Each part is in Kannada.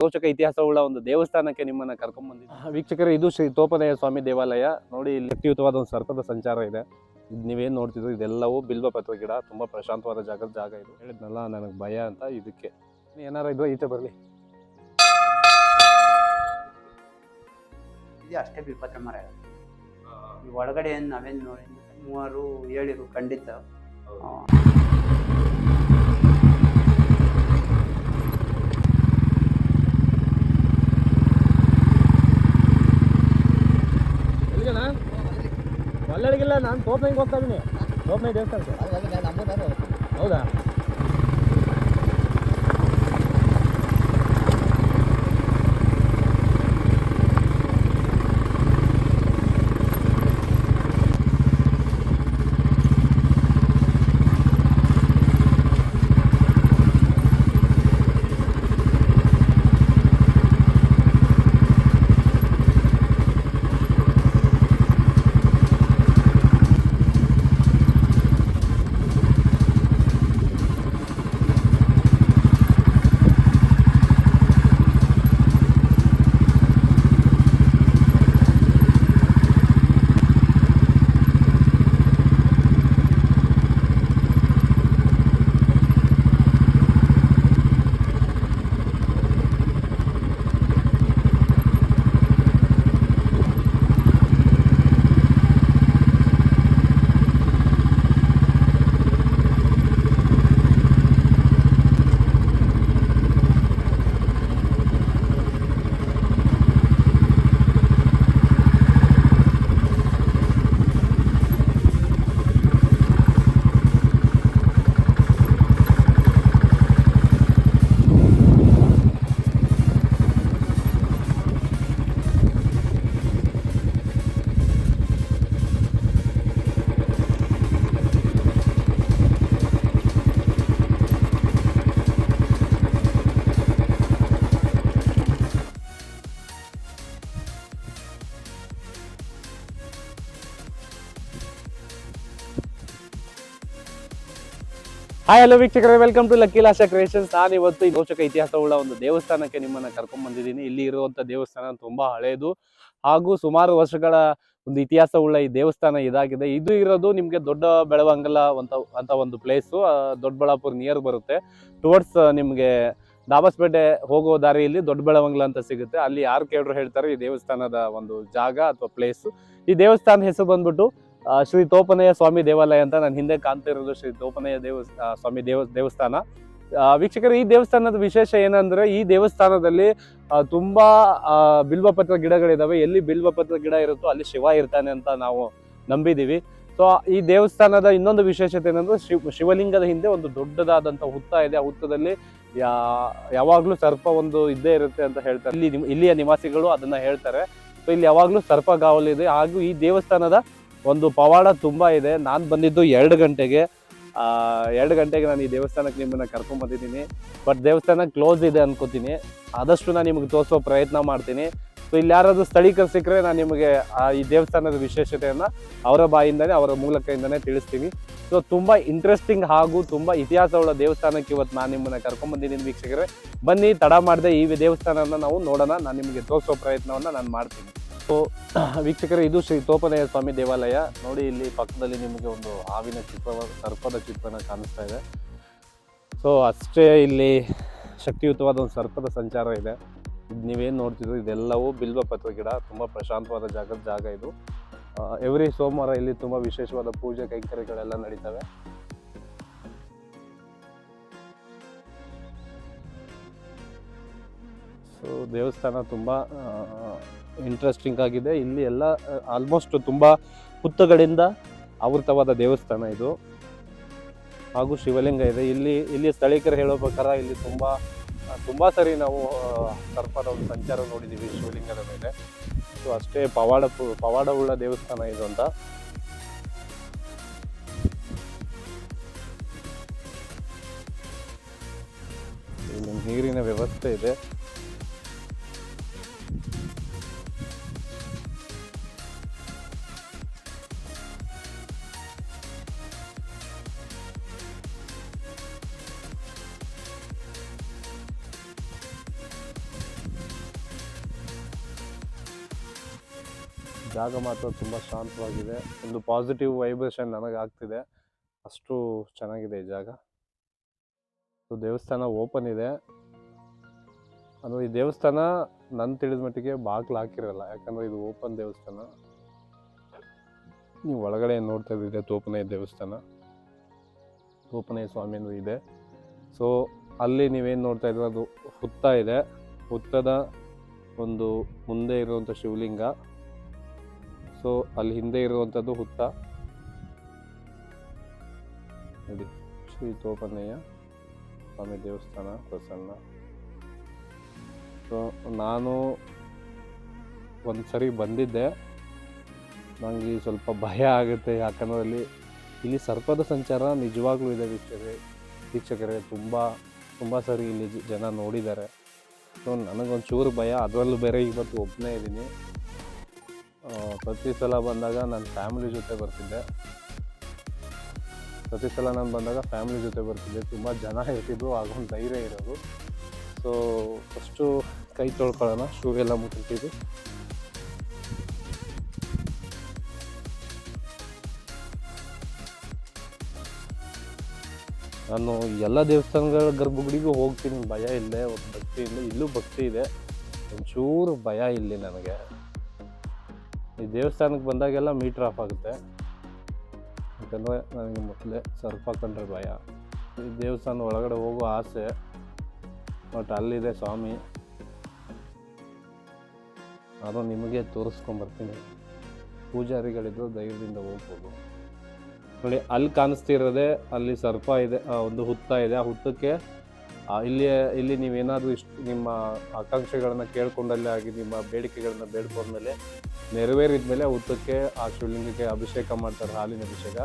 ರೋಚಕ ಇತಿಹಾಸವುಳ್ಳ ಒಂದು ದೇವಸ್ಥಾನಕ್ಕೆ ನಿಮ್ಮನ್ನ ಕರ್ಕೊಂಡ್ ಬಂದಿದ್ದೆ ವೀಕ್ಷಕರೇ ಇದು ಶ್ರೀ ತೋಪನೆಯ ಸ್ವಾಮಿ ದೇವಾಲಯ. ನೋಡಿ ಇಲ್ಲಿ ಅತ್ಯುತವಾದ ಒಂದು ಸರ್ಪದ ಸಂಚಾರ ಇದೆ. ಇದು ನೀವೇನು ನೋಡ್ತಿದ್ರು ಇದೆಲ್ಲವೂ ಬಿಲ್ವ ಪತ್ರ ಗಿಡ ತುಂಬಾ ಪ್ರಶಾಂತವಾದ ಜಾಗದ ಜಾಗ ಇದು. ಹೇಳಿದ್ನಲ್ಲ ನನಗೆ ಭಯ ಅಂತ ಇದಕ್ಕೆ. ಏನಾರ ಇದ್ರೆ ಈಚೆ ಬರಲಿ. ಇದೆ ಅಷ್ಟೇ ಬಿಲ್ಪತ್ರ ಮರ ಒಳಗಡೆ ಏನು ನಾವೇನು ನೋಡಿ ಮೂವರು ಹೇಳಿರು ಖಂಡಿತ. ಬಳ್ಳಾರಿಗಿಲ್ಲ ನಾನು ತೋಪನೆಗೆ ಹೋಗ್ತಾ ಇದೀನಿ. ತೋಪನೆ ದೇವಸ್ಥಾನಕ್ಕೆ. ಹೌದಾ? ಹಾಯ್ ಹಲೋ ವೀಕ್ಷಕರೇ ವೆಲ್ಕಮ್ ಟು ಲಕ್ಕಿ ಲಾಶ ಕ್ರಿಯೇಷನ್ಸ್ ನಾನು ಇವತ್ತು ರೋಚಕ ಇತಿಹಾಸವುಳ್ಳ ಒಂದು ದೇವಸ್ಥಾನಕ್ಕೆ ನಿಮ್ಮನ್ನ ಕರ್ಕೊಂಡ್ ಬಂದಿದ್ದೀನಿ. ಇಲ್ಲಿ ಇರುವಂತ ದೇವಸ್ಥಾನ ತುಂಬಾ ಹಳೆಯದು ಹಾಗೂ ಸುಮಾರು ವರ್ಷಗಳ ಒಂದು ಇತಿಹಾಸವುಳ್ಳ ಈ ದೇವಸ್ಥಾನ ಇದಾಗಿದೆ. ಇದು ಇರೋದು ನಿಮ್ಗೆ ದೊಡ್ಡ ಬೆಳವಂಗಲ ಅಂತ ಒಂದು ಪ್ಲೇಸು ದೊಡ್ಡಬಳ್ಳಾಪುರ ನಿಯರ್ ಬರುತ್ತೆ. ಟುವರ್ಡ್ಸ್ ನಿಮ್ಗೆ ದಾಬಸ್ಪೇಟೆ ಹೋಗೋ ದಾರಿಯಲ್ಲಿ ದೊಡ್ಡ ಬೆಳವಂಗಲ ಅಂತ ಸಿಗುತ್ತೆ. ಅಲ್ಲಿ ಯಾರು ಕೇಳಿದ್ರು ಹೇಳ್ತಾರೆ ಈ ದೇವಸ್ಥಾನದ ಒಂದು ಜಾಗ ಅಥವಾ ಪ್ಲೇಸ್ ಈ ದೇವಸ್ಥಾನದ ಹೆಸರು ಬಂದ್ಬಿಟ್ಟು ಶ್ರೀ ತೋಪನಯ್ಯ ಸ್ವಾಮಿ ದೇವಾಲಯ ಅಂತ ನಾನು ಹಿಂದೆ ಕಾಣ್ತಾ ಇರೋದು ಶ್ರೀ ತೋಪನಯ್ಯ ದೇವ ಸ್ವಾಮಿ ದೇವ, ದೇವಸ್ಥಾನ. ವೀಕ್ಷಕರು, ಈ ದೇವಸ್ಥಾನದ ವಿಶೇಷ ಏನಂದ್ರೆ ಈ ದೇವಸ್ಥಾನದಲ್ಲಿ ತುಂಬಾ ಬಿಲ್ವಪತ್ರ ಗಿಡಗಳಿದಾವೆ. ಎಲ್ಲಿ ಬಿಲ್ವಪತ್ರ ಗಿಡ ಇರುತ್ತೋ ಅಲ್ಲಿ ಶಿವ ಇರ್ತಾನೆ ಅಂತ ನಾವು ನಂಬಿದೀವಿ. ಸೊ, ಈ ದೇವಸ್ಥಾನದ ಇನ್ನೊಂದು ವಿಶೇಷತೆ ಏನಂದ್ರೆ ಶಿವ, ಶಿವಲಿಂಗದ ಹಿಂದೆ ಒಂದು ದೊಡ್ಡದಾದಂತ ಹುತ್ತ ಇದೆ. ಆ ಹುತ್ತದಲ್ಲಿ ಯಾವಾಗ್ಲೂ ಸರ್ಪ ಒಂದು ಇದ್ದೇ ಇರುತ್ತೆ ಅಂತ ಹೇಳ್ತಾರೆ. ಇಲ್ಲಿ ಇಲ್ಲಿಯ ನಿವಾಸಿಗಳು ಅದನ್ನ ಹೇಳ್ತಾರೆ. ಸೊ, ಇಲ್ಲಿ ಯಾವಾಗ್ಲೂ ಸರ್ಪ ಇದೆ. ಹಾಗೂ ಈ ದೇವಸ್ಥಾನದ ಒಂದು ಪವಾಡ ತುಂಬ ಇದೆ. ನಾನು ಬಂದಿದ್ದು ಎರಡು ಗಂಟೆಗೆ. ಎರಡು ಗಂಟೆಗೆ ನಾನು ಈ ದೇವಸ್ಥಾನಕ್ಕೆ ನಿಮ್ಮನ್ನು ಕರ್ಕೊಂಬಂದಿದ್ದೀನಿ ಬಟ್ ದೇವಸ್ಥಾನ ಕ್ಲೋಸ್ ಇದೆ ಅನ್ಕೋತೀನಿ. ಆದಷ್ಟು ನಾನು ನಿಮಗೆ ತೋರಿಸೋ ಪ್ರಯತ್ನ ಮಾಡ್ತೀನಿ. ಸೊ ಇಲ್ಲಿ ಯಾರಾದರೂ ಸ್ಥಳೀಕರು ಸಿಕ್ಕರೆ ನಾನು ನಿಮಗೆ ಈ ದೇವಸ್ಥಾನದ ವಿಶೇಷತೆಯನ್ನು ಅವರ ಬಾಯಿಂದನೇ, ಅವರ ಮೂಲಕದಿಂದನೇ ತಿಳಿಸ್ತೀನಿ. ಸೊ ತುಂಬ ಇಂಟ್ರೆಸ್ಟಿಂಗ್ ಹಾಗೂ ತುಂಬ ಇತಿಹಾಸವುಳ್ಳ ದೇವಸ್ಥಾನಕ್ಕೆ ಇವತ್ತು ನಾನು ನಿಮ್ಮನ್ನು ಕರ್ಕೊಂಡು ಬಂದಿದ್ದೀನಿ ವೀಕ್ಷಕರೇ. ಬನ್ನಿ, ತಡ ಮಾಡದೆ ಈ ದೇವಸ್ಥಾನನ ನಾವು ನೋಡೋಣ. ನಾನು ನಿಮಗೆ ತೋರಿಸೋ ಪ್ರಯತ್ನವನ್ನು ನಾನು ಮಾಡ್ತೀನಿ. ವೀಕ್ಷಕರೇ, ಇದು ಶ್ರೀ ತೋಪನಯ ಸ್ವಾಮಿ ದೇವಾಲಯ. ನೋಡಿ, ಇಲ್ಲಿ ಪಕ್ಕದಲ್ಲಿ ನಿಮಗೆ ಒಂದು ಹಾವಿನ ಚಿತ್ರ ಸರ್ಪದ ಚಿತ್ರನ ಕಾಣಿಸ್ತಾ ಇದೆ. ಸೊ, ಅಷ್ಟೇ ಇಲ್ಲಿ ಶಕ್ತಿಯುತವಾದ ಒಂದು ಸರ್ಪದ ಸಂಚಾರ ಇದೆ. ಇದು ನೀವೇನು ನೋಡ್ತಿದ್ರು, ಇದೆಲ್ಲವೂ ಬಿಲ್ವ ಪತ್ರ ಗಿಡ, ತುಂಬ ಪ್ರಶಾಂತವಾದ ಜಾಗದ ಜಾಗ ಇದು. ಎವ್ರಿ ಸೋಮವಾರ ಇಲ್ಲಿ ತುಂಬ ವಿಶೇಷವಾದ ಪೂಜೆ, ಕೈಂಕರ್ಯಗಳೆಲ್ಲ ನಡೀತವೆ. ಸೊ, ದೇವಸ್ಥಾನ ತುಂಬ ಇಂಟ್ರೆಸ್ಟಿಂಗ್ ಆಗಿದೆ. ಇಲ್ಲಿ ಎಲ್ಲ ಆಲ್ಮೋಸ್ಟ್ ತುಂಬ ಹುತ್ತಗಳಿಂದ ಆವೃತವಾದ ದೇವಸ್ಥಾನ ಇದು. ಹಾಗೂ ಶಿವಲಿಂಗ ಇದೆ. ಇಲ್ಲಿ ಇಲ್ಲಿ ಸ್ಥಳೀಕರು ಹೇಳೋ ಪ್ರಕಾರ ಇಲ್ಲಿ ತುಂಬ ತುಂಬ ಸರಿ ನಾವು ಸರ್ಪದ ಒಂದು ಸಂಚಾರ ನೋಡಿದ್ದೀವಿ ಶಿವಲಿಂಗದ ಮೇಲೆ. ಸೊ, ಅಷ್ಟೇ ಪವಾಡ, ಪವಾಡವುಳ್ಳ ದೇವಸ್ಥಾನ ಇದು ಅಂತ. ಇಲ್ಲಿ ನೀರಿನ ವ್ಯವಸ್ಥೆ ಇದೆ. ಜಾಗ ಮಾತ್ರ ತುಂಬ ಶಾಂತವಾಗಿದೆ. ಒಂದು ಪಾಸಿಟಿವ್ ವೈಬ್ರೇಷನ್ ನನಗೆ ಆಗ್ತಿದೆ ಅಷ್ಟು ಚೆನ್ನಾಗಿದೆ ಈ ಜಾಗ. ಸೊ ದೇವಸ್ಥಾನ ಓಪನ್ ಇದೆ. ಅದು ಈ ದೇವಸ್ಥಾನ ನನ್ನ ತಿಳಿದ ಮಟ್ಟಿಗೆ ಬಾಗಿಲು ಹಾಕಿರಲ್ಲ, ಯಾಕಂದರೆ ಇದು ಓಪನ್ ದೇವಸ್ಥಾನ. ನೀವು ಒಳಗಡೆ ನೋಡ್ತಾ ಇದ್ದೀರಿ ತೋಪನೇ ದೇವಸ್ಥಾನ. ತೋಪನೇ ಸ್ವಾಮಿನೂ ಇದೆ. ಸೊ ಅಲ್ಲಿ ನೀವೇನು ನೋಡ್ತಾ ಇದ್ರೆ ಅದು ಹುತ್ತ ಇದೆ. ಹುತ್ತದ ಒಂದು ಮುಂದೆ ಇರುವಂಥ ಶಿವಲಿಂಗ. ಸೊ ಅಲ್ಲಿ ಹಿಂದೆ ಇರುವಂಥದ್ದು ಹುತ್ತ. ನೋಡಿ, ಶ್ರೀ ತೋಪನ್ನಯ್ಯ ಸ್ವಾಮಿ ದೇವಸ್ಥಾನ, ಪ್ರಸನ್ನ. ಸೊ, ನಾನು ಒಂದು ಸರಿ ಬಂದಿದ್ದೆ. ನನಗೆ ಸ್ವಲ್ಪ ಭಯ ಆಗುತ್ತೆ ಯಾಕಂದ್ರೆ ಅಲ್ಲಿ ಇಲ್ಲಿ ಸರ್ಪದ ಸಂಚಾರ ನಿಜವಾಗ್ಲೂ ಇದೆ ವೀಕ್ಷಕರೇ. ವೀಕ್ಷಕರೇ, ತುಂಬ ತುಂಬ ಸರಿ ಇಲ್ಲಿ ಜನ ನೋಡಿದ್ದಾರೆ. ಸೊ, ನನಗೊಂಚೂರು ಭಯ, ಅದರಲ್ಲೂ ಬೇರೆ ಇವತ್ತು ಒಬ್ಬನೇ ಇದ್ದೀನಿ. ಪ್ರತಿ ಸಲ ಬಂದಾಗ ನನ್ನ ಫ್ಯಾಮಿಲಿ ಜೊತೆ ಬರ್ತಿದ್ದೆ. ಪ್ರತಿ ಸಲ ನಾನು ಬಂದಾಗ ಫ್ಯಾಮಿಲಿ ಜೊತೆ ಬರ್ತಿದ್ದೆ. ತುಂಬ ಜನ ಇರ್ತಿದ್ರು ಆಗೊಂದು ಧೈರ್ಯ ಇರೋದು. ಸೊ ಫಸ್ಟು ಕೈ ತೊಳ್ಕೊಳ್ಳೋಣ ಶೂ ಎಲ್ಲ ಮುಟ್ಟಿದ್ದೀವಿ ನಾನು ಎಲ್ಲ ದೇವಸ್ಥಾನಗಳ ಗರ್ಭಗುಡಿಗೂ ಹೋಗ್ತೀನಿ, ಭಯ ಇಲ್ಲೇ ಭಕ್ತಿ ಇಲ್ಲ, ಇಲ್ಲೂ ಭಕ್ತಿ ಇದೆ. ಒಂಚೂರು ಭಯ ಇಲ್ಲಿ ನನಗೆ. ಈ ದೇವಸ್ಥಾನಕ್ಕೆ ಬಂದಾಗೆಲ್ಲ ಮೀಟ್ರ್ ಆಫ್ ಆಗುತ್ತೆ. ಯಾಕಂದರೆ ನನಗೆ ಮೊದಲೇ ಸರ್ಪ ಕಂಡ್ರೆ ಭಯ. ಈ ದೇವಸ್ಥಾನ ಒಳಗಡೆ ಹೋಗೋ ಆಸೆ, ಬಟ್ ಅಲ್ಲಿದೆ ಸ್ವಾಮಿ. ನಾನು ನಿಮಗೆ ತೋರಿಸ್ಕೊಂಬರ್ತೀನಿ. ಪೂಜಾರಿಗಳಿದ್ರು ಧೈರ್ಯದಿಂದ ಹೋಗ್ಬೋದು. ನೋಡಿ, ಅಲ್ಲಿ ಕಾಣಿಸ್ತಿರೋದೆ, ಅಲ್ಲಿ ಸರ್ಪ ಇದೆ ಒಂದು ಹುತ್ತ ಇದೆ. ಆ ಹುತ್ತಕ್ಕೆ ಇಲ್ಲಿ ಇಲ್ಲಿ ನೀವೇನಾದರೂ ಇಷ್ಟು ನಿಮ್ಮ ಆಕಾಂಕ್ಷೆಗಳನ್ನ ಕೇಳ್ಕೊಂಡಲ್ಲೇ ಆಗಿ, ನಿಮ್ಮ ಬೇಡಿಕೆಗಳನ್ನ ಬೇಡ್ಕೊಂಡ್ಮೇಲೆ ನೆರವೇರಿದ ಮೇಲೆ ಹುತ್ತಕ್ಕೆ ಆ ಶಿವಲಿಂಗಕ್ಕೆ ಅಭಿಷೇಕ ಮಾಡ್ತಾರೆ, ಹಾಲಿನ ಅಭಿಷೇಕ.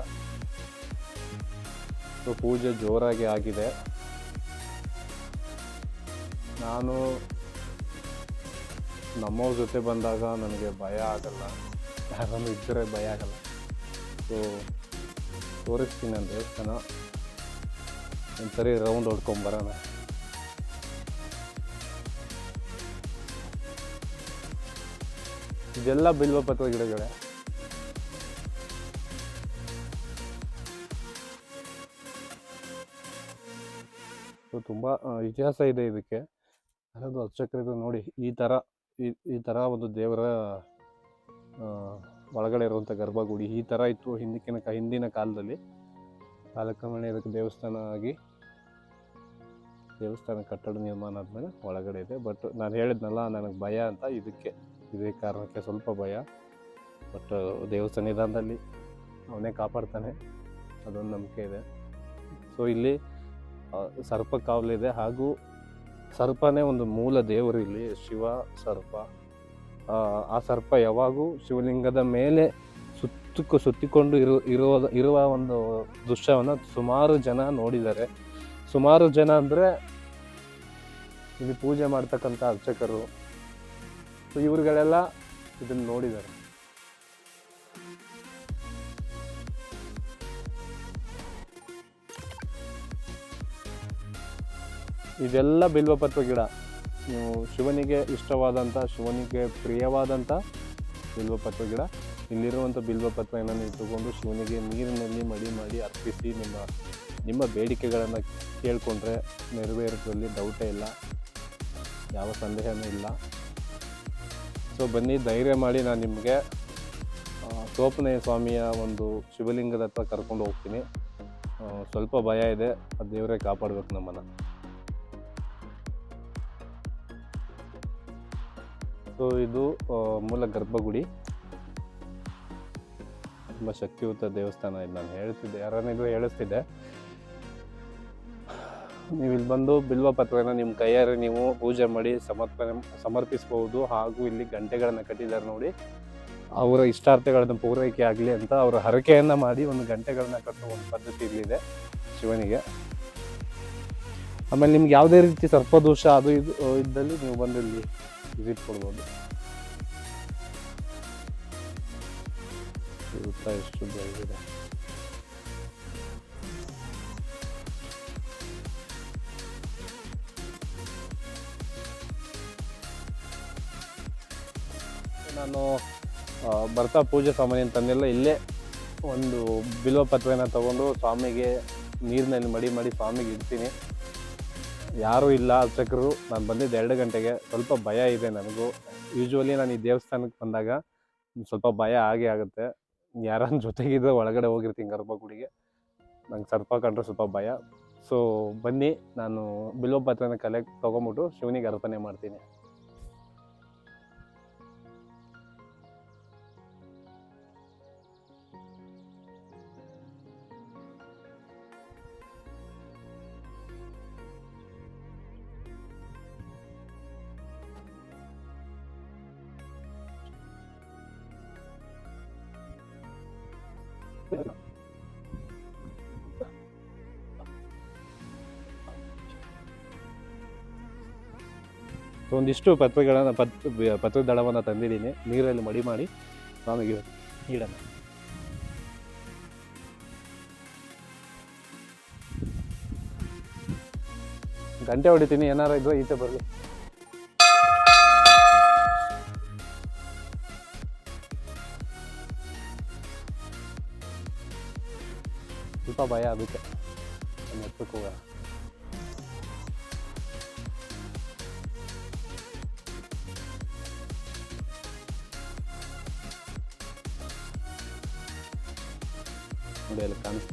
ಸೊ, ಪೂಜೆ ಜೋರಾಗಿ ಆಗಿದೆ. ನಾನು ನಮ್ಮವ್ರ ಜೊತೆ ಬಂದಾಗ ನನಗೆ ಭಯ ಆಗಲ್ಲ. ಯಾರನ್ನು ಇದ್ದರೆ ಭಯ ಆಗಲ್ಲ. ಸೊ ತೋರಿಸ್ತೀನಿ ನಾನು ದೇವಸ್ಥಾನ. ಒಂದ್ಸರಿ ರೌಂಡ್ ಹೊಡ್ಕೊಂಬರೋಣ ಇದೆಲ್ಲ ಬಿಲ್ವ ಪತ್ರ ಗಿಡಗಳೇ. ತುಂಬ ಇತಿಹಾಸ ಇದೆ ಇದಕ್ಕೆ. ಅದೊಂದು ಅರ್ಚಕರಿದ್ದು ನೋಡಿ, ಈ ಥರ ಈ ಈ ಥರ ಒಂದು ದೇವರ ಒಳಗಡೆ ಇರುವಂಥ ಗರ್ಭಗುಡಿ ಈ ಥರ ಇತ್ತು ಹಿಂದಿನ ಹಿಂದಿನ ಕಾಲದಲ್ಲಿ. ಕಾಲಕ್ರಮೇಣ ಇದಕ್ಕೆ ದೇವಸ್ಥಾನ ಆಗಿ, ದೇವಸ್ಥಾನ ಕಟ್ಟಡ ನಿರ್ಮಾಣ ಆದಮೇಲೆ ಒಳಗಡೆ ಇದೆ. ಬಟ್ ನಾನು ಹೇಳಿದ್ನಲ್ಲ, ನನಗೆ ಭಯ ಅಂತ ಇದಕ್ಕೆ. ಇದೇ ಕಾರಣಕ್ಕೆ ಸ್ವಲ್ಪ ಭಯ. ಬಟ್ ದೇವ್ರ ಸನ್ನಿಧಾನದಲ್ಲಿ ಅವನೇ ಕಾಪಾಡ್ತಾನೆ. ಅದೊಂದು ನಂಬಿಕೆ ಇದೆ. ಸೊ ಇಲ್ಲಿ ಸರ್ಪ ಕಾವಲಿದೆ ಹಾಗೂ ಸರ್ಪನೇ ಒಂದು ಮೂಲ ದೇವರು ಇಲ್ಲಿ ಶಿವ ಸರ್ಪ. ಆ, ಆ ಸರ್ಪ ಯಾವಾಗೂ ಶಿವಲಿಂಗದ ಮೇಲೆ ಸುತ್ತಕ್ಕೂ ಸುತ್ತಿಕೊಂಡು ಇರು ಇರುವ ಇರುವ ಒಂದು ದೃಶ್ಯವನ್ನು ಸುಮಾರು ಜನ ನೋಡಿದ್ದಾರೆ. ಸುಮಾರು ಜನ ಅಂದರೆ ಇಲ್ಲಿ ಪೂಜೆ ಮಾಡ್ತಕ್ಕಂಥ ಅರ್ಚಕರು. ಸೊ ಇವ್ರುಗಳೆಲ್ಲ ಇದನ್ನು ನೋಡಿದ್ದಾರೆ. ಇದೆಲ್ಲ ಬಿಲ್ವಪತ್ರ ಗಿಡ. ನೀವು ಶಿವನಿಗೆ ಇಷ್ಟವಾದಂಥ, ಶಿವನಿಗೆ ಪ್ರಿಯವಾದಂಥ ಬಿಲ್ವಪತ್ವ ಗಿಡ. ಇಲ್ಲಿರುವಂಥ ಬಿಲ್ವಪತ್ರ ನೀವು ತಗೊಂಡು ಶಿವನಿಗೆ ನೀರಿನಲ್ಲಿ ಮಡಿ ಮಾಡಿ ಅರ್ಪಿಸಿ ನಿಮ್ಮ ನಿಮ್ಮ ಬೇಡಿಕೆಗಳನ್ನು ಕೇಳಿಕೊಂಡ್ರೆ ನೆರವೇರೋದ್ರಲ್ಲಿ ಡೌಟೇ ಇಲ್ಲ. ಯಾವ ಸಂದೇಹನೂ ಇಲ್ಲ. ಸೊ ಬನ್ನಿ, ಧೈರ್ಯ ಮಾಡಿ ನಾನು ನಿಮಗೆ ಸೋಪನೆಯ ಸ್ವಾಮಿಯ ಒಂದು ಶಿವಲಿಂಗದ ಹತ್ರ ಕರ್ಕೊಂಡು ಹೋಗ್ತೀನಿ. ಸ್ವಲ್ಪ ಭಯ ಇದೆ, ಆ ದೇವರೇ ಕಾಪಾಡಬೇಕು ನಮ್ಮನ್ನು. ಸೊ ಇದು ಮೂಲ ಗರ್ಭಗುಡಿ. ತುಂಬ ಶಕ್ತಿಯುತ ದೇವಸ್ಥಾನ ಇದು ನಾನು ಹೇಳ್ತಿದ್ದೆ, ಯಾರನ್ನಿದ್ರು ಹೇಳಿಸ್ತಿದ್ದೆ. ನೀವು ಇಲ್ಲಿ ಬಂದು ಬಿಲ್ವ ಪತ್ರನ ನಿಮ್ಮ ಕೈಯಾರೆ ನೀವು ಪೂಜೆ ಮಾಡಿ ಸಮರ್ಪಣೆ ಸಮರ್ಪಿಸ್ಬೋದು ಹಾಗೂ ಇಲ್ಲಿ ಗಂಟೆಗಳನ್ನು ಕಟ್ಟಿದ್ದಾರೆ ನೋಡಿ. ಅವರ ಇಷ್ಟಾರ್ಥಗಳನ್ನು ಪೂರೈಕೆ ಆಗಲಿ ಅಂತ ಅವರ ಹರಕೆಯನ್ನು ಮಾಡಿ ಒಂದು ಗಂಟೆಗಳನ್ನ ಕಟ್ಟುವ ಒಂದು ಪದ್ಧತಿ ಇಲ್ಲಿದೆ ಶಿವನಿಗೆ. ಆಮೇಲೆ ನಿಮ್ಗೆ ಯಾವುದೇ ರೀತಿ ಸರ್ಪದೋಷ ಅದು ಇದು ಇದ್ದಲ್ಲಿ ನೀವು ಬಂದು ಇಲ್ಲಿ ವಿಸಿಟ್ ಕೊಡ್ಬೋದು. ಎಷ್ಟು ಬೆಳೆದಿದೆ ನಾನು ಬರ್ತಾ ಪೂಜೆ ಸಾಮಾನ್ಯ ತಂದೆಲ್ಲ ಇಲ್ಲೇ ಒಂದು ಬಿಲ್ವ ಪತ್ವೆನ ತಗೊಂಡು ಸ್ವಾಮಿಗೆ ನೀರಿನಲ್ಲಿ ಮಡಿ ಮಾಡಿ ಸ್ವಾಮಿಗೆ ಇಡ್ತೀನಿ. ಯಾರೂ ಇಲ್ಲ ಅರ್ಚಕರು, ನಾನು ಬಂದಿದ್ದು ಎರಡು ಗಂಟೆಗೆ. ಸ್ವಲ್ಪ ಭಯ ಇದೆ ನನಗೂ. ಯೂಶ್ವಲಿ ನಾನು ಈ ದೇವಸ್ಥಾನಕ್ಕೆ ಬಂದಾಗ ಸ್ವಲ್ಪ ಭಯ ಆಗೇ ಆಗುತ್ತೆ. ಯಾರನ್ನ ಜೊತೆಗಿದ್ರೆ ಒಳಗಡೆ ಹೋಗಿರ್ತೀನಿ ಗರ್ಭಗುಡಿಗೆ ನಂಗೆ ಸರ್ಪ ಕಂಡ್ರೆ ಸ್ವಲ್ಪ ಭಯ. ಸೊ ಬನ್ನಿ, ನಾನು ಬಿಲ್ವ ಪತ್ರನ ಕಲೆಕ್ಟ್ ತೊಗೊಂಬಿಟ್ಟು ಶಿವನಿಗೆ ಅರ್ಪಣೆ ಮಾಡ್ತೀನಿ. ಸೊ ಒಂದಿಷ್ಟು ಪತ್ರೆಗಳನ್ನು ಪತ್ ಪತ್ರದ ದಳವನ್ನು ತಂದಿದ್ದೀನಿ. ನೀರಲ್ಲಿ ಮಡಿ ಮಾಡಿ ಸ್ವಾಮಿಗೆ ಇಡೋಣ. ಗಂಟೆ ಹೊಡಿತೀನಿ. ಏನಾರ ಇದ್ರೆ ಈಚೆ ಬರಲಿ. ಸ್ವಲ್ಪ ಭಯ ಆಗುತ್ತೆ. ಹೋಗೋಣ.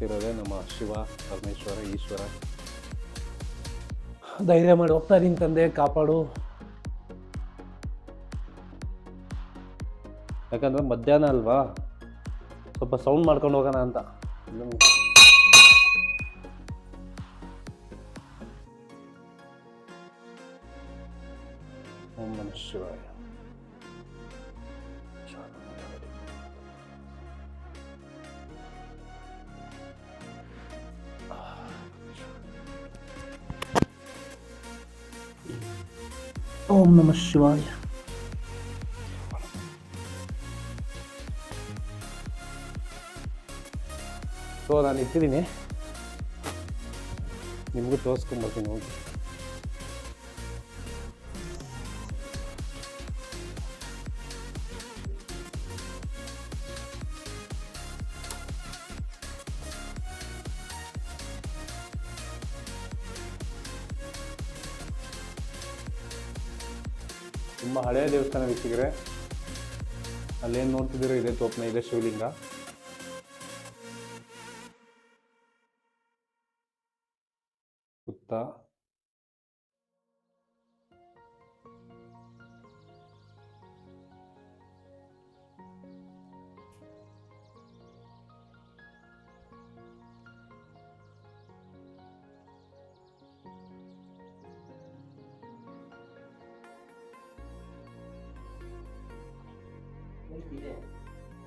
ಕಾಣಿಸ್ತಿರೋದೇ ನಮ್ಮ ಶಿವ ಪರಮೇಶ್ವರ ಈಶ್ವರ. ಧೈರ್ಯ ಮಾಡಿ ಹೋಗ್ತಾ ತಂದೆ ಕಾಪಾಡು. ಯಾಕಂದ್ರೆ ಮಧ್ಯಾಹ್ನ ಅಲ್ವಾ? ಸ್ವಲ್ಪ ಸೌಂಡ್ ಮಾಡ್ಕೊಂಡು ಹೋಗೋಣ ಅಂತ. ಓಂ ನಮಃ ಶಿವಾಯ. ಓಂ ನಮಃ ಶಿವಾಯ ಸೊ ನಾನು ಇಟ್ಟಿದ್ದೀನಿ ನಿಮಗೂ ತೋರಿಸ್ಕೊಂಬರ್ತೀನಿ ಹೋಗಿ ದೇವಸ್ಥಾನ ವೀಕ್ಷಕರೇ ಅಲ್ಲೇನು ನೋಡ್ತಿದ್ದೀರೋ ಇದೆ ತೋಪನ ಇದೆ ಶಿವಲಿಂಗ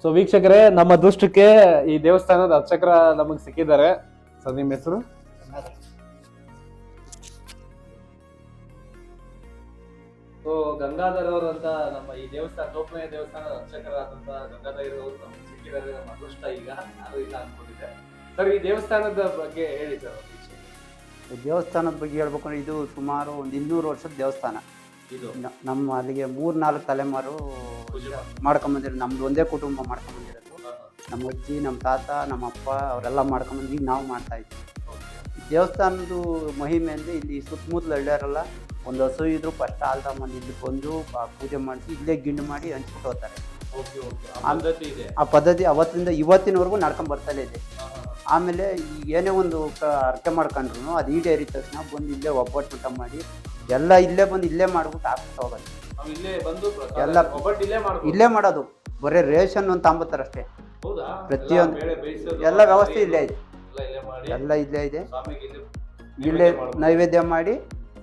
ಸೊ ವೀಕ್ಷಕರೇ ನಮ್ಮ ದೃಷ್ಟಕ್ಕೆ ಈ ದೇವಸ್ಥಾನದ ಅರ್ಚಕರ ನಮಗೆ ಸಿಕ್ಕಿದ್ದಾರೆ. ಸರ್ ನಿಮ್ಮ ಹೆಸರು? ಸೊ ಗಂಗಾಧರ್ ಅವರು ಅಂತ ನಮ್ಮ ಈ ದೇವಸ್ಥಾನ ತೋಪನೆಯ ದೇವಸ್ಥಾನದ ಅರ್ಚಕರಾದಂತ ಗಂಗಾಧರ್ ಅವರು ನಮ್ಗೆ ಸಿಕ್ಕಿದ್ದಾರೆ ನಮ್ಮ ಅದೃಷ್ಟ ಈಗ ಅದು ಇಲ್ಲ ಅನ್ಕೊಂಡಿದ್ದೆ. ಸರ್ ಈ ದೇವಸ್ಥಾನದ ಬಗ್ಗೆ ಹೇಳಿ ಸರ್ ಈ ದೇವಸ್ಥಾನದ ಬಗ್ಗೆ ಹೇಳ್ಬೇಕು ಅಂದ್ರೆ ಇದು ಸುಮಾರು ಒಂದು ಇನ್ನೂರು ವರ್ಷದ ದೇವಸ್ಥಾನ. ಇದು? ನಮ್ಮ ಅಲ್ಲಿಗೆ ಮೂರು ನಾಲ್ಕು ತಲೆಮಾರು. ಮಾಡ್ಕೊಂಬಂದಿರೋದು. ನಮ್ದು ಒಂದೇ ಕುಟುಂಬ ಮಾಡ್ಕೊಂಬಂದಿರೋದು. ನಮ್ಮ ಅಜ್ಜಿ ನಮ್ಮ ತಾತ ನಮ್ಮ ಅಪ್ಪ ಅವರೆಲ್ಲ ಮಾಡ್ಕೊಂಬಂದು ಈಗ ನಾವು ಮಾಡ್ತಾ ಇದ್ವಿ ದೇವಸ್ಥಾನದ ಮಹಿಮೆ ಅಂದರೆ ಇಲ್ಲಿ ಸುತ್ತಮುತ್ತಲ ಹಳ್ಳಿಯವರೆಲ್ಲ ಒಂದು ಹಸು ಇದ್ರು ಫಸ್ಟ್ ಆಲ್ದ ತಗೊಂಬಂದು ಇಲ್ಲಿ ಬಂದು ಪೂಜೆ ಮಾಡಿಸಿ ಇಲ್ಲೇ ಗಿಂಡು ಮಾಡಿ ಹಂಚ್ಬಿಟ್ಟು ಹೋಗ್ತಾರೆ. ಆ ಪದ್ಧತಿ ಅವತ್ತಿಂದ ಇವತ್ತಿನವರೆಗೂ ನಡ್ಕೊಂಡ್ ಬರ್ತಲೇ ಇದೆ. ಆಮೇಲೆ ಏನೇ ಒಂದು ಅರ್ಥ ಅರ್ಕೆ ಮಾಡ್ಕೊಂಡ್ರು ಅದು ಈಡೇರಿದ ತಕ್ಷಣ ಬಂದು ಇಲ್ಲೇ ಒಬ್ಬಟ್ಟು ಊಟ ಮಾಡಿ ಎಲ್ಲ ಇಲ್ಲೇ ಬಂದು ಇಲ್ಲೇ ಮಾಡ್ಬಿಟ್ಟು ಹಾಕ್ಬಿಟ್ಟು ಹೋಗೋದು. ಎಲ್ಲ- ಇಲ್ಲೇ ಮಾಡೋದು. ಬರೀ ರೇಷನ್ ಒಂದು ತಾಂಬತ್ತಾರಷ್ಟೇ. ಹೌದಾ? ಪ್ರತಿಯೊಂದು- ಎಲ್ಲ ವ್ಯವಸ್ಥೆ ಇಲ್ಲೇ ಇದೆ. ಎಲ್ಲ ಇಲ್ಲೇ ಇದೆ. ಇಲ್ಲೇ ನೈವೇದ್ಯ ಮಾಡಿ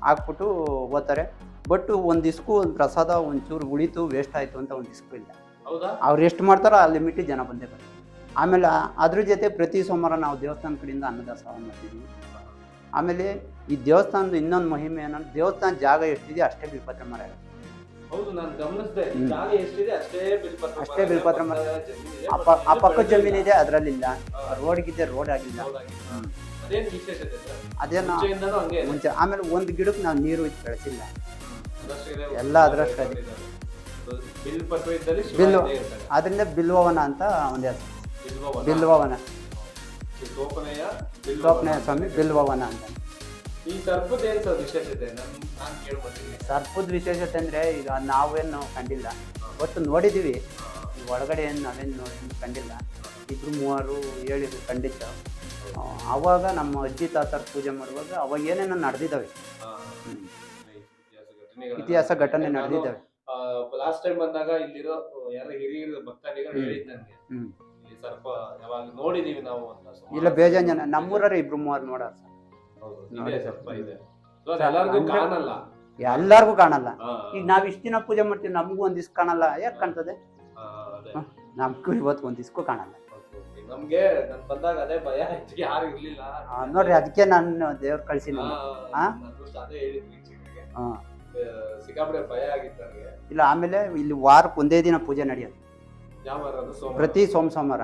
ಹಾಕ್ಬಿಟ್ಟು ಹೋಗ್ತಾರೆ. ಬಟ್ ಒಂದು ದಿಸ್ಕು ಒಂದು ಪ್ರಸಾದ ಒಂಚೂರು ಉಳಿತು ವೇಸ್ಟ್ ಆಯಿತು ಅಂತ ಒಂದು ದಿಸ್ಕು ಇಲ್ಲ. ಅವ್ರು ಎಷ್ಟು ಮಾಡ್ತಾರೋ ಆ ಲಿಮಿಟಿಗೆ ಜನ ಬಂದೇ ಬರ್ತಾರೆ. ಆಮೇಲೆ ಅದ್ರ ಜೊತೆ ಪ್ರತಿ ಸೋಮವಾರ ನಾವು ದೇವಸ್ಥಾನ ಕಡೆಯಿಂದ ಅನ್ನದಾಸೋಹ ಮಾಡ್ತೀವಿ ಆಮೇಲೆ ಈ ದೇವಸ್ಥಾನದ ಇನ್ನೊಂದು ಮಹಿಮೆ ಏನಂದ್ರೆ ದೇವಸ್ಥಾನ ಜಾಗ ಎಷ್ಟಿದೆಯೋ ಅಷ್ಟೇ ವಿಪತ್ತೆ ಮರ ಅಷ್ಟೇ ಬಿಲ್ಪತ್ರ ಪತ್ರ ಆ ಪಕ್ಕ. ಜಮೀನಿದೆ. ಅದರಲ್ಲಿಲ್ಲ. ಹಾ, ರೋಡ್ಗಿದ್ದೆ ರೋಡ್ ಆಗಿಲ್ಲ. ಅದೇನು. ಮುಂಚೆ ಆಮೇಲೆ ಒಂದು ಗಿಡಕ್ಕೆ ನಾವು ನೀರು ಬೆಳೆಸಿಲ್ಲ. ಎಲ್ಲ ಅದರಷ್ಟು ಅದೇ ಬಿಲ್ ಬಿಲ್ಲು. ಅದರಿಂದ ಬಿಲ್ವವನ ಅಂತ ಒಂದು ಹೆಸರು. ಬಿಲ್ವವನ. ಸ್ವಾಮಿ ಬಿಲ್ವವನ ಅಂತ. ಈ ಸರ್ಪದ ಏನ್ ಸರ್ ವಿಶೇಷತೆ? ನಾನ್ ಸರ್ಪದ ವಿಶೇಷತೆ ಅಂದ್ರೆ ಈಗ ನಾವೇನು ಕಂಡಿಲ್ಲ. ಒಟ್ಟು ನೋಡಿದೀವಿ. ಈ ಒಳಗಡೆ ಏನು ನಾವೇನು ನೋಡಿ ಕಂಡಿಲ್ಲ. ಇಬ್ರು ಮೂವರು ಹೇಳಿದ್ರು ಖಂಡಿತ. ಆವಾಗ ಅವಾಗ ನಮ್ಮ ಅಜ್ಜಿ ತಾತರ ಪೂಜೆ ಮಾಡುವಾಗ ಅವಾಗ ಏನೇನೋ ನಡೆದಿದ್ದಾವೆ. ಇತಿಹಾಸ ಘಟನೆ ನಡೆದಿದ್ದಾವೆ. ಲಾಸ್ಟ್ ಟೈಮ್ ಬಂದಾಗ ಇಲ್ಲಿರೋ ಯಾರ ಹಿರಿಯರು ಭಕ್ತಾದಿಗಳು. ಹೇಳಿದ್ ನನ್ಗೆ ಸರ್ಪ ಯಾವಾಗ ನೋಡಿದೀವಿ ನಾವು ಅಂತ. ಇಲ್ಲ ಬೇಜಾನ್ ಜನ. ನಮ್ಮೂರವ್ರೆ ಇಬ್ರು ಮೂವರು ನೋಡೋರು ಎಲ್ಲರಿಗೂ ಕಾಣಲ್ಲ. ಎಲ್ಲಾರ್ಗೂ ಕಾಣಲ್ಲ. ಈಗ ನಾವು ಇಷ್ಟ ದಿನ ಪೂಜೆ ಮಾಡ್ತೀವಿ ನಮಗೂ ಒಂದ್ ದಿವ್ಸ ಕಾಣಲ್ಲ. ಯಾಕೆ ಕಾಣ್ತದೆ. ನಮ್ಗೂ ಇವತ್ತು ಒಂದ್ ದಿವ್ಸಕ್ಕೂ ಕಾಣಲ್ಲ. Okay, okay. ನಮ್ಗೆ ನನ್ ಬಂದಾಗ ಅದೇ ಭಯ ಹೆಚ್ಚಿಗೆ ಯಾರು ಇರ್ಲಿಲ್ಲ. ಆ, ನೋಡ್ರಿ ಅದಕ್ಕೆ ನಾನು ದೇವ್ರ ಕಳ್ಸಿ ಹಾ, ಹಾ? ಅದೇ ಹೇಳಿದ್ವಿ ವೀಕ್ಷಕರಿಗೆ. ಹಾ. ಆ, ಸಿಕ್ಕಾಪಟ್ಟೆ ಭಯ ಆಗಿತ್ತು ನನಗೆ. ಇಲ್ಲ ಆಮೇಲೆ ಇಲ್ಲಿ ವಾರಕ್ಕೆ ಒಂದೇ ದಿನ ಪೂಜೆ ನಡೆಯೋದು ಪ್ರತಿ ಸೋಮ ಸೋಮವಾರ?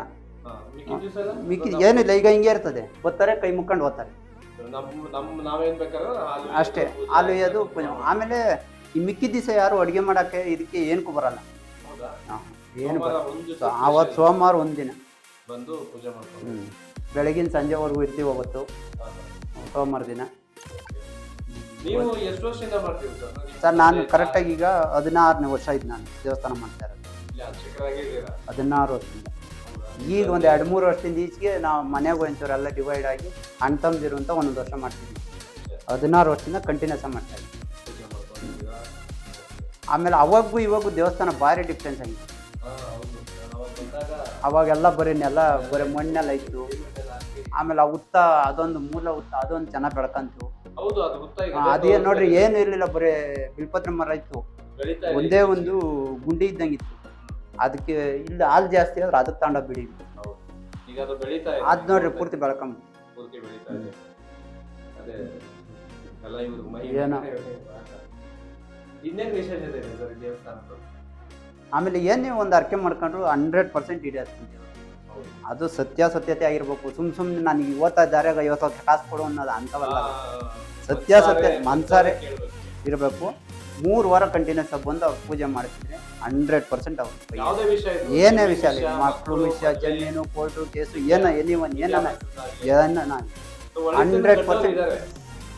ಮಿಕ್ಕಿ ಏನಿಲ್ಲ ಈಗ ಹಿಂಗೆ ಇರ್ತದೆ. ಓದ್ತಾರೆ ಕೈ ಮುಕ್ಕೊಂಡು ಹೋಗ್ತಾರೆ. ಅಷ್ಟೇ ಹಾಲು ಒಯ್ಯೋದು ಆಮೇಲೆ ಈ ಮಿಕ್ಕಿದ ದಿವಸ ಯಾರು ಅಡುಗೆ ಮಾಡೋಕ್ಕೆ ಇದಕ್ಕೆ ಏನಕ್ಕೂ ಬರಲ್ಲ? ಏನು ಆವತ್ತು ಸೋಮವಾರ ಒಂದಿನ ಬಂದು ಪೂಜೆ ಮಾಡ್ಕೊಂಡು. ಹ್ಞೂ ಬೆಳಗಿನ ಸಂಜೆವರೆಗೂ ಇರ್ತೀವಿ ಅವತ್ತು. ಸೋಮವಾರ ದಿನ. ನೀವು ಎಷ್ಟು ವರ್ಷದಿಂದ ಮಾಡ್ತೀವಿ ಸರ್? ನಾನು ಕರೆಕ್ಟಾಗಿ ಈಗ ಹದಿನಾರನೇ ವರ್ಷ ಇದ್ದು ನಾನು ದೇವಸ್ಥಾನ ಮಾಡ್ತಾ ಇರೋದು. ಹದಿನಾರು ವರ್ಷದಿಂದ? ಈಗ ಒಂದು ಎರಡು ಮೂರು ವರ್ಷದಿಂದ ಈಚೆಗೆ ನಾವು ಮನೆಗೆ ಒಂಚೂರೆಲ್ಲ ಡಿವೈಡ್ ಆಗಿ ಅಣ್ಣ ತಮ್ಮದಿರುವಂಥ ಒಂದೊಂದು ವರ್ಷ ಮಾಡ್ತೀವಿ ಹದಿನಾರು ವರ್ಷದಿಂದ ಕಂಟಿನ್ಯೂಸ್ ಮಾಡ್ತಾ ಇದ್ವಿ. ಆಮೇಲೆ ಅವಾಗೂ ಇವಾಗೂ ದೇವಸ್ಥಾನ ಭಾರಿ ಡಿಫ್ರೆನ್ಸ್ ಆಗಿದೆ. ಬಂದಾಗ ಅವಾಗೆಲ್ಲ ಬರೀ ನೆಲ ಬರೀ ಮಣ್ಣೆಲ್ಲ ಇತ್ತು. ಎಲ್ಲ ಆಮೇಲೆ ಆ ಹುತ್ತ ಅದೊಂದು ಮೂಲ ಹುತ್ತ ಅದೊಂದು ಚೆನ್ನಾಗಿ ಬೆಳ್ಕಂತು. ಅದು ನೋಡ್ರಿ ಏನು ಇರಲಿಲ್ಲ ಬರೀ ಬಿಲ್ಪತ್ರ ಮರ ಇತ್ತು. ಒಂದೇ ಒಂದು ಗುಂಡಿ ಇದ್ದಂಗಿತ್ತು ಅದಕ್ಕೆ ಇಲ್ಲಿ ಹಾಲು ಜಾಸ್ತಿ ಆದ್ರೆ ಅದಕ್ಕೆ ತಗೊಂಡೋಗಿ ಬಿಡಿ. ಈಗ ಅದು ಬೆಳೀತಾ ಇದೆ. ಅದ್ ನೋಡ್ರಿ ಪೂರ್ತಿ ಬೆಳ್ಕೊಂಬ ಪೂರ್ತಿ ಬೆಳೀತಾ ಇದೆ. ಅದೇ. ಎಲ್ಲ ಇವ್ರ ಮೈ ಏನೋ. ಇನ್ನೇನ್ ವಿಶೇಷತೆ ಇದೆ ಸರ್ ಈ ದೇವಸ್ಥಾನದ್ದು? ಆಮೇಲೆ ಏನೇ ಒಂದು ಅರ್ಕೆ ಮಾಡ್ಕೊಂಡ್ರು ಹಂಡ್ರೆಡ್ ಪರ್ಸೆಂಟ್ ಇಡೀ ಹೌದು. ಅದು ಸತ್ಯಾಸತ್ಯತೆ ಆಗಿರ್ಬೇಕು. ಸುಮ್ ಸುಮ್ಮನೆ ನಾನು ಇವತ್ತ ದಾರ್ಯಾಗ ಐವತ್ತು ಸಾವಿರ ಕಾಸು ಕೊಡು ಅನ್ನೋದು ಅಂತವಲ್ಲ. ಸತ್ಯ ಸತ್ಯಾಸತ್ಯ ಮನ್ಸಾರೆ- ಮನ್ಸಾರೆ ಕೇಳ್ಬೇಕು. ಇರಬೇಕು. ಮೂರು ವಾರ ಕಂಟಿನ್ಯೂಸ್ ಆಗಿ ಬಂದು ಅವ್ರು ಪೂಜೆ ಮಾಡ್ತಿದ್ರೆ ಹಂಡ್ರೆಡ್ ಪರ್ಸೆಂಟ್ ಅವ್ರು. ಏನೇ ವಿಷಯ ಆಗಲಿ ಮಕ್ಕಳು ವಿಷಯ ಜಮೀನು ಕೋರ್ಟು ಕೇಸು ಏನ ಎನಿ ಒನ್ ಏನನ್ನ. ಏನ ನಾನು ಹಂಡ್ರೆಡ್ ಒಳ್ಳೆ 100% ಇದ್ದಾರೆ.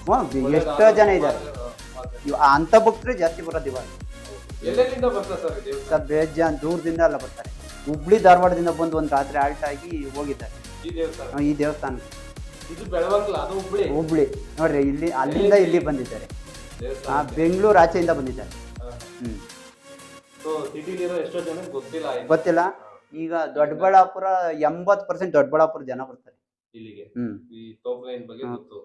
ಹ್ಞೂ ಎಷ್ಟೋ ಜನ ಇದ್ದಾರೆ. ಅಂಥ ಭಕ್ತರು ಜಾಸ್ತಿ ಬರೋದು ಇವಾಗ. ಸರ್ ಬೇಜ ಸರ್ ಬೇಜಾನ್ ದೂರದಿಂದ ಎಲ್ಲ ಬರ್ತಾರೆ. ಹುಬ್ಳಿ ಧಾರವಾಡದಿಂದ ಬಂದು ಒಂದು ರಾತ್ರಿ ಆಲ್ಟ್ ಆಗಿ ಹೋಗಿದ್ದಾರೆ. ಈ ದೇವಸ್ಥಾನ? ಹುಬ್ಳಿ. ನೋಡ್ರಿ ಇಲ್ಲಿ ಅಲ್ಲಿಂದ ಇಲ್ಲಿ ಬಂದಿದ್ದಾರೆ. ಬೆಂಗಳೂರು ಆಚೆಯಿಂದ ಬಂದಿದ್ದಾರೆ. ಹ್ಞೂ ಎಷ್ಟೋ ಜನ ಗೊತ್ತಿಲ್ಲ ಗೊತ್ತಿಲ್ಲ. ಈಗ ದೊಡ್ಡಬಳ್ಳಾಪುರ ಎಂಬತ್ತು ಪರ್ಸೆಂಟ್ ದೊಡ್ಡಬಳ್ಳಾಪುರ ಜನ ಬರ್ತಾರೆ. ಇಲ್ಲಿಗೆ. ಈ ಲೈನ್ ಬಗ್ಗೆ. ಗೊತ್ತು.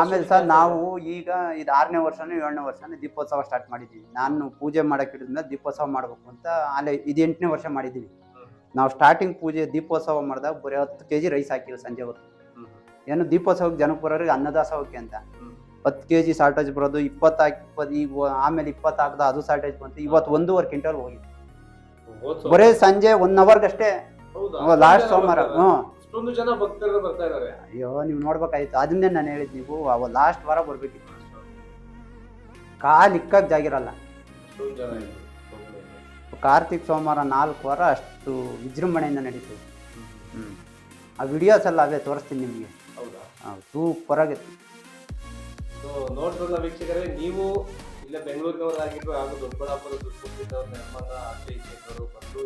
ಆಮೇಲೆ ಸರ್ ನಾವು ಈಗ ಇದು ಆರನೇ ವರ್ಷನೂ ಏಳನೇ ವರ್ಷನೂ ದೀಪೋತ್ಸವ ಸ್ಟಾರ್ಟ್ ಮಾಡಿದ್ದೀವಿ ನಾನು ಪೂಜೆ ಮಾಡಕ್ಕೆ ಹಿಡಿದ್ಮೇಲೆ ದೀಪೋತ್ಸವ ಮಾಡಬೇಕು ಅಂತ ಅಲ್ಲೇ ಇದು ಎಂಟನೇ ವರ್ಷ ಮಾಡಿದ್ದೀವಿ ನಾವು ಸ್ಟಾರ್ಟಿಂಗ್ ಪೂಜೆ ದೀಪೋತ್ಸವ ಮಾಡಿದಾಗ ಬರೀ ಹತ್ತು ಕೆ ಜಿ ರೈಸ್ ಹಾಕಿವಿ ಸಂಜೆ ಹೊತ್ತು. ಏನು ದೀಪೋತ್ಸವಕ್ಕೆ ಜನಕ್ಕೆ ಬರೋರಿಗೆ ಅನ್ನದಾಸೋಹಕ್ಕೆ ಅಂತ. ಹತ್ತು ಕೆ ಜಿ ಶಾರ್ಟೇಜ್ ಬರೋದು ಇಪ್ಪತ್ತು ಇಪ್ಪತ್ತು ಈಗ ಆಮೇಲೆ ಇಪ್ಪತ್ತು ಹಾಕ್ದ ಅದು ಶಾರ್ಟೇಜ್ ಬಂತು. ಇವತ್ತು ಒಂದೂವರೆ ಕ್ವಿಂಟಲ್ ಹೋಗಿ ಬರೀ ಸಂಜೆ ಒನ್ ಅವರ್ಗಷ್ಟೇ ಲಾಸ್ಟ್ ಸೋಮವಾರ. ಹ್ಞೂ ಅಯ್ಯೋ ನೀವು ನೋಡ್ಬೇಕಾಯ್ತು. ಅದನ್ನೇ ನಾನು ಹೇಳಿದ್ ನೀವು ಅವ ಲಾಸ್ಟ್ ವಾರ ಬರ್ಬೇಕಿತ್ತು. ಕಾಲು ಇಕ್ಕಕ್ಕೆ ಜಾಗಿರಲ್ಲ. ಕಾರ್ತಿಕ್ ಸೋಮವಾರ ನಾಲ್ಕು ವಾರ ಅಷ್ಟು ವಿಜೃಂಭಣೆಯಿಂದ ನಡೀತು ಹ್ಞೂ ಆ ವಿಡಿಯೋಸ್ ಎಲ್ಲ ಅವೇ ತೋರಿಸ್ತೀನಿ ನಿಮಗೆ. ಸೂಪರ್ ಆಗೈತಿ. ಸೊ ನೋಡ್ರಲ್ಲ ವೀಕ್ಷಕರೇ ನೀವು ಇಲ್ಲ ಬೆಂಗಳೂರಿನವರಾಗಿದ್ರು ಹಾಗೂ ದೊಡ್ಡಬಳ್ಳಾಪುರ ಸುತ್ತಮುತ್ತಲಿದ್ದವ್ರು ನಿರ್ಮಾಣ ಬಂದು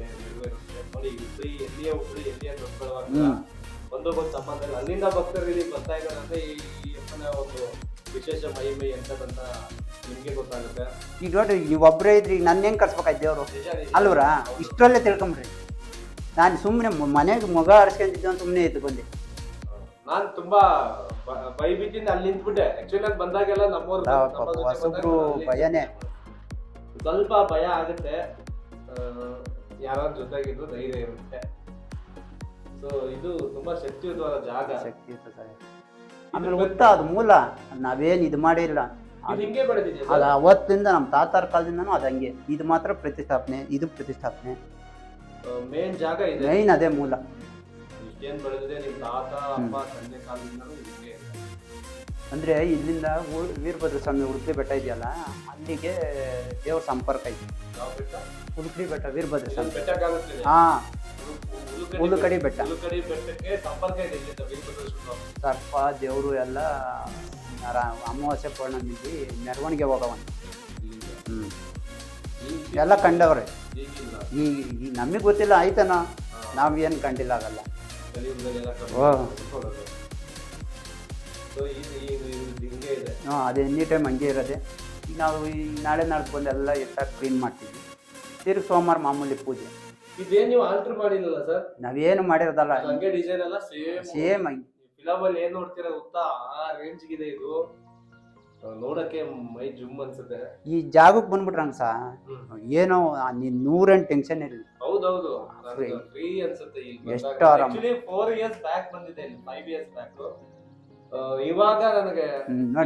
ನೆರವೇರುತ್ತೆ ನೋಡಿ ಹುಬ್ಳಿ ಎಲ್ಲಿಯ ಹುಬ್ಳಿ ಎಲ್ಲಿಯ ದೊಡ್ಡಬಳ್ಳಾಪುರ ಸಂಬಂಧ ಅಲ್ಲಿಂದ ಭಕ್ತರು ಇಲ್ಲಿ ಬರ್ತಾ ಇದ್ದಾರೆ ಅಂದ್ರೆ ಈ ಅಪ್ಪನ ಒಂದು ವಿಶೇಷ ಮಹಿಮೆ ಎಂತದಂತ ನಿಮಗೆ ಗೊತ್ತಾಗುತ್ತೆ. ಈಗ ನೋಡ್ರಿ ನೀವು ಒಬ್ಬರೇ ಇದ್ರಿ ಈಗ ನನ್ನ ಹೆಂಗೆ ಕರ್ಸ್ಬೇಕಾಯ್ತು ದೇವರು ಅಲ್ವರಾ. ಇಷ್ಟರಲ್ಲೇ ತಿಳ್ಕೊಂಬಿಡ್ರಿ. ನಾನು ಸುಮ್ಮನೆ ಮನೆಗೆ ಮಗ ಆರಿಸ್ಕೊಂಡಿದ್ದು ಅಂತ ಸುಮ್ಮನೆ ಇದ್ದು ಬಂದೆ. ನಾನು ತುಂಬಾ ಭಯ ಬಿದ್ದಿಂದ ಅಲ್ಲಿ ನಿಂತ್ಬಿಟ್ಟೆ. ಆಕ್ಚುಲಿ ನಾನು ಬಂದಾಗೆಲ್ಲ ನಮ್ಮವ್ರು ಹೊಸಬ್ರು ಭಯನೇ. ಸ್ವಲ್ಪ ಭಯ ಆಗುತ್ತೆ. ಯಾರಾದ್ರೂ ಜೊತೆಗಿದ್ರು ಧೈರ್ಯ ಇರುತ್ತೆ. ಸೊ ಇದು ತುಂಬಾ ಶಕ್ತಿಯುತವಾದ ಜಾಗ. ಶಕ್ತಿ ಇರ್ತದೆ ಸರ್. ಆಮೇಲೆ ಗೊತ್ತಾ ಅದು ಮೂಲ. ನಾವೇನು ಇದು ಮಾಡಿಲ್ಲ ಅದು ಅವತ್ತಿಂದ ನಮ್ಮ ತಾತಾರ ಕಾಲದಿಂದನೂ ಅದು ಹಂಗೆ. ಇದು ಮಾತ್ರ ಪ್ರತಿಷ್ಠಾಪನೆ ಇದು ಪ್ರತಿಷ್ಠಾಪನೆ. ಮೇನ್ ಜಾಗ ಇದೆ. ಮೇನ್ ಅದೇ ಮೂಲ. ಅಂದ್ರೆ ಬೆಳೆದಿದೆ? ನಿಮ್ ತಾತ ಅಪ್ಪ ತಂದೆ ಕಾಲದಿಂದಲೂ ಇದು ಹಿಂಗೆ. ಇದೆ. ಅಂದರೆ ಇಲ್ಲಿಂದ ವೀರಭದ್ರ ಸ್ವಾಮಿ ಉಡುಪಿ ಬೆಟ್ಟ ಇದೆಯಲ್ಲ ಅಲ್ಲಿಗೆ ದೇವ್ರ ಸಂಪರ್ಕ ಇದೆ? ಉಡುಪಿ ಬೆಟ್ಟ ವೀರಭದ್ರ ಸ್ವಾಮಿ. ಹಾ. ಉಳುಕಡಿ ಬೆಟ್ಟ. ಸರ್ಪ ದೇವರು ಎಲ್ಲ ಅಮಾವಾಸ್ಯ ಪೌರ್ಣಮಿಲಿ ಮೆರವಣಿಗೆ ಹೋಗವಂತ. ಹ್ಞೂ ಈಗ- ಎಲ್ಲ ಕಂಡವ್ರೆ. ಈ ನಮಗೆ ಗೊತ್ತಿಲ್ಲ ಆಯ್ತನ? ನಾವೇನು ಕಂಡಿಲ್ಲ ಆಗಲ್ಲ ಹಾಂ ಅದು ಎನಿ ಟೈಮ್ ಹಂಗೆ ಇರೋದೆ. ಈಗ ನಾವು ಈ ನಾಳೆ ಬಂದು ಎಲ್ಲ ಎಷ್ಟಾಗಿ ಕ್ಲೀನ್ ಮಾಡ್ತೀವಿ. ತಿರುಗಿ ಸೋಮವಾರ ಮಾಮೂಲಿ ಪೂಜೆ. ಇದೇನು ನೀವು ಆಲ್ಟರ್ ಮಾಡಿಲ್ಲ ಸರ್ ನಾವೇನು ಮಾಡಿರೋದಲ್ಲ. ಹಂಗೆ ಡಿಸೈನ್ ಎಲ್ಲ ಸೇಮ್ ಸೇಮ್ ಫಿಲಮ್ ಅಲ್ಲಿ ಏನು ನೋಡ್ತೀರಾ ಗೊತ್ತಾ? ಆ ರೇಂಜ್ ಗಿದೆ ಇದು. ನೋಡಕ್ಕೆ ಮೈ ಜುಮ್ ಅನ್ಸುತ್ತೆ. ಈ ಜಾಗಕ್ಕೆ ಬಂದ್ಬಿಟ್ರಂಗ ಸಾ? ಏನೋ ನೀನ್ ನೂರೇನು ಟೆನ್ಷನ್ ಇರಲಿ. ಹೌದೌದು. ಫ್ರೀ ಅನ್ಸುತ್ತೆ ಎಷ್ಟು ಆರಾಮ. ಫೋರ್ ಇಯರ್ಸ್ ಬ್ಯಾಕ್ ಬಂದಿದೆ ಇಲ್ಲಿ ಫೈವ್ ಇಯರ್ಸ್ ಬ್ಯಾಕ್ ಇವಾಗ ನನಗೆ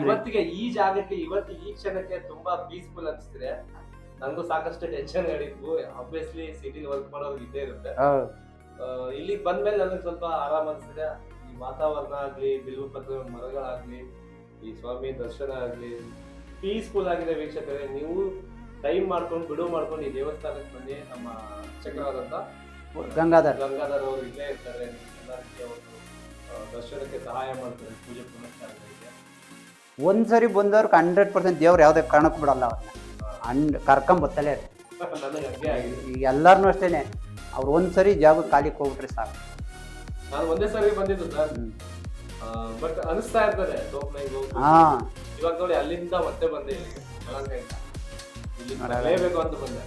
ಇವತ್ತಿಗೆ ಈ ಜಾಗಕ್ಕೆ ಇವತ್ತು ಈ ಕ್ಷಣಕ್ಕೆ ತುಂಬಾ ಪೀಸ್ಫುಲ್ ಅನ್ಸ್ತಿದೆ ನನಗೂ ಸಾಕಷ್ಟು ಟೆನ್ಷನ್ ಹೇಳಿದ್ವು ಆಬ್ವಿಯಸ್ಲಿ ಸಿಟಿ ವರ್ಕ್ ಮಾಡೋರ್ಗೆ ಇದ್ದೇ ಇರುತ್ತೆ. ಇಲ್ಲಿಗೆ ಬಂದ್ಮೇಲೆ ನನಗೆ ಸ್ವಲ್ಪ ಆರಾಮ್ ಅನ್ಸ್ತಿದೆ ಈ ವಾತಾವರಣ ಆಗ್ಲಿ ಬಿಲ್ವ ಪತ್ರ ಮರಗಳಾಗ್ಲಿ ಈ ಸ್ವಾಮಿ ದರ್ಶನ ಆಗಲಿ ಪೀಸ್ಫುಲ್ ಆಗಿದೆ ವೀಕ್ಷಕರೇ. ನೀವು ಟೈಮ್ ಮಾಡ್ಕೊಂಡು ಬಿಡುವು ಮಾಡ್ಕೊಂಡು ಈ ದೇವಸ್ಥಾನಕ್ಕೆ ಬನ್ನಿ. ನಮ್ಮ ಚಕ್ರವಾದಂತ ಗಂಗಾಧರ್. ಗಂಗಾಧರ್ ಅವರು ಇಲ್ಲೇ ಇರ್ತಾರೆ. ಒಂದು ದರ್ಶನಕ್ಕೆ ಸಹಾಯ ಮಾಡ್ತಾರೆ. ಪೂಜೆ ಪುನಸ್ಕಾರಗಳಿಗೆ. ಒಂದ್ಸರಿ ಬಂದವ್ರಿಗೆ ಹಂಡ್ರೆಡ್ ಪರ್ಸೆಂಟ್ ದೇವ್ರು ಯಾವುದೇ ಕಾರಣಕ್ಕೂ ಬಿಡಲ್ಲ ಅವ್ರನ್ನ. ಅಂಡ್ ಕರ್ಕೊಂಬತ್ತಲೇ ನನಗೆ ಹಂಗೆ ಆಗಿದೆ. ಈಗ ಎಲ್ಲಾರನು ಅಷ್ಟೇನೆ. ಅವ್ರು ಒಂದ್ಸರಿ ಜಾಗಕ್ಕೆ ಖಾಲಿ ಹೋಗ್ಬಿಟ್ರೆ ಸಾಕು. ನಾನು ಒಂದೇ ಸಾರಿ ಬಂದಿದ್ದು ಸರ್. ಬಟ್ ಅನಿಸ್ತಾ ಇರ್ತದೆ ಹಾ. ಇವಾಗ ನೋಡಿ ಅಲ್ಲಿಂದ ಮತ್ತೆ ಬಂದೆ ಇಲ್ಲಿಗೆ. ಅಂತ ಬಂದೆ.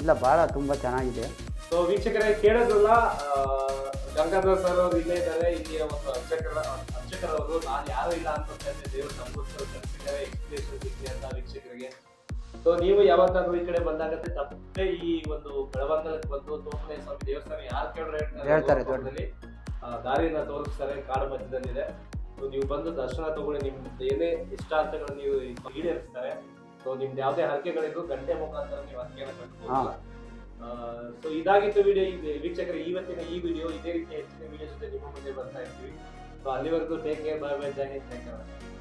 ಇಲ್ಲ ಭಾಳ ತುಂಬಾ ಚೆನ್ನಾಗಿದೆ. ಸೊ ವೀಕ್ಷಕರೇ ಕೇಳೋದ್ರಲ್ಲ ಗಂಗಾಧರ್ ಸರ್ ಅವರು ಇಲ್ಲೇ ಇದ್ದಾರೆ. ಇಲ್ಲಿಯ ಒಂದು ಅರ್ಚಕರ ಅರ್ಚಕರವರು ನಾನು ಯಾರು ಇಲ್ಲ ಅಂತ ದೇವರು ಸಂಪೂರ್ಣ ಕಳಿಸಿದ್ದಾರೆ ಎಕ್ಸ್ಪ್ಲೇಷನ್ ಸಿಗ್ಲಿ ಅಂತ ವೀಕ್ಷಕರಿಗೆ. ಸೊ ನೀವು ಯಾವತ್ತಾದ್ರೂ ಈ ಕಡೆ ಬಂದಾಗತ್ತೆ. ತಪ್ಪದೆ ಈ ಒಂದು ಬೆಳವಂಗಲಕ್ಕೆ ಬಂದು ತೋಪನೆ ಸ್ವಾಮಿ ದೇವಸ್ಥಾನ ಯಾರು ಕೇಳಿದ್ರೆ ಹೇಳ್ತಾರೆ, ದಾರಿನ ತೋರಿಸ್ತಾರೆ ಕಾಡು ಮಧ್ಯದಲ್ಲಿದೆ. ಸೊ ನೀವು ಬಂದು ದರ್ಶನ ತಗೊಳ್ಳಿ ನಿಮ್ದು ಏನೇ ಇಷ್ಟ ಇಷ್ಟಾರ್ಥಗಳು ನೀವು ಈಡೇರಿಸ್ತಾರೆ. ಸೊ ನಿಮ್ದು ಯಾವುದೇ ಹರಕೆಗಳಿದ್ರು ಗಂಟೆ ಮುಖಾಂತರ ನೀವು ಹರಕೆಯನ್ನು ಕಟ್ಬೋದು ಸೊ ಇದಾಗಿತ್ತು ವಿಡಿಯೋ ವೀಕ್ಷಕರ ಇವತ್ತಿನ ಈ ವಿಡಿಯೋ ಇದೇ ರೀತಿ ಹೆಚ್ಚಿನ ವಿಡಿಯೋ ಜೊತೆ ನಿಮ್ಮ ಮುಂದೆ ಬರ್ತಾ ಇರ್ತೀವಿ ಸೊ ಅಲ್ಲಿವರೆಗೂ ಟೇಕ್ ಕೇರ್ ಬೈ ಬೈ ಜೈ ಹಿಂದ್ ಯು